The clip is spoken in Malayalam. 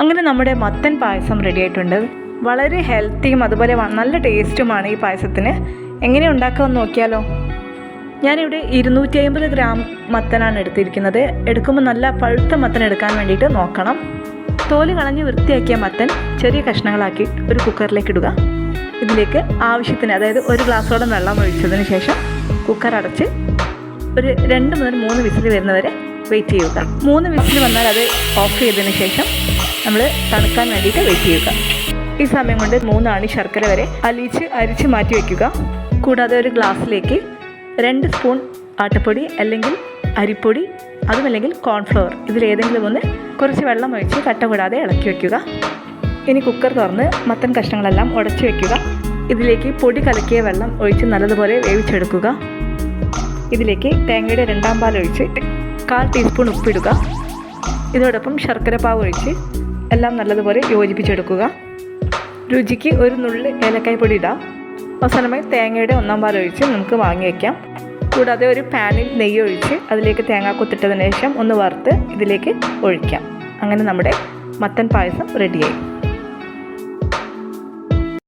അങ്ങനെ നമ്മുടെ മത്തൻ പായസം റെഡി ആയിട്ടുണ്ട്. വളരെ ഹെൽത്തിയും അതുപോലെ നല്ല ടേസ്റ്റുമാണ് ഈ പായസത്തിന്. എങ്ങനെ ഉണ്ടാക്കാമെന്ന് നോക്കിയാലോ? ഞാനിവിടെ ഇരുന്നൂറ്റി അമ്പത് ഗ്രാം മത്തനാണ് എടുത്തിരിക്കുന്നത്. എടുക്കുമ്പോൾ നല്ല പഴുത്ത മത്തൻ എടുക്കാൻ വേണ്ടിയിട്ട് നോക്കണം. തോൽ കളഞ്ഞ് വൃത്തിയാക്കിയ മത്തൻ ചെറിയ കഷ്ണങ്ങളാക്കി ഒരു കുക്കറിലേക്ക് ഇടുക. ഇതിലേക്ക് ആവശ്യത്തിന് അതായത് ഒരു ഗ്ലാസ്സോളം വെള്ളം ഒഴിച്ചതിന് ശേഷം കുക്കർ അടച്ച് ഒരു രണ്ട് മുതൽ മൂന്ന് വിസിൽ വരുന്നവരെ വെയിറ്റ് ചെയ്യുക. മൂന്ന് വിസിൽ വന്നാൽ അത് ഓഫ് ചെയ്തതിന് ശേഷം നമ്മൾ തണുക്കാൻ വേണ്ടിയിട്ട് വെയിറ്റ് ചെയ്യുക. ഈ സമയം കൊണ്ട് മൂന്നാണി ശർക്കര വരെ അലിയിച്ച് അരിച്ച് മാറ്റി വയ്ക്കുക കൂടാതെ ഒരു ഗ്ലാസ്സിലേക്ക് രണ്ട് സ്പൂൺ ആട്ടപ്പൊടി അല്ലെങ്കിൽ അരിപ്പൊടി അതുമല്ലെങ്കിൽ കോൺഫ്ലവർ ഇതിലേതെങ്കിലും ഒന്ന് കുറച്ച് വെള്ളം ഒഴിച്ച് കട്ട കൂടാതെ ഇളക്കി വയ്ക്കുക ഇനി കുക്കർ തുറന്ന് മത്തൻ കഷ്ണങ്ങളെല്ലാം ഉടച്ചു വയ്ക്കുക ഇതിലേക്ക് പൊടി കലക്കിയ വെള്ളം ഒഴിച്ച് നല്ലതുപോലെ വേവിച്ചെടുക്കുക. ഇതിലേക്ക് തേങ്ങയുടെ രണ്ടാം പാൽ ഒഴിച്ച് കാൽ ടീസ്പൂൺ ഉപ്പിടുക. ഇതോടൊപ്പം ശർക്കര പാവ് ഒഴിച്ച് എല്ലാം നല്ലതുപോലെ യോജിപ്പിച്ചെടുക്കുക. രുചിക്ക് ഒരു നുള്ളി ഏലക്കായ്പൊടി ഇടാം. അവസാനമായി തേങ്ങയുടെ ഒന്നാം പാൽ ഒഴിച്ച് നമുക്ക് വാങ്ങി വയ്ക്കാം കൂടാതെ ഒരു പാനിൽ നെയ്യ് ഒഴിച്ച് അതിലേക്ക് തേങ്ങ കൊത്തിട്ടതിന് ശേഷം ഒന്ന് വറുത്ത് ഇതിലേക്ക് ഒഴിക്കാം. അങ്ങനെ നമ്മുടെ മത്തൻ പായസം റെഡിയായി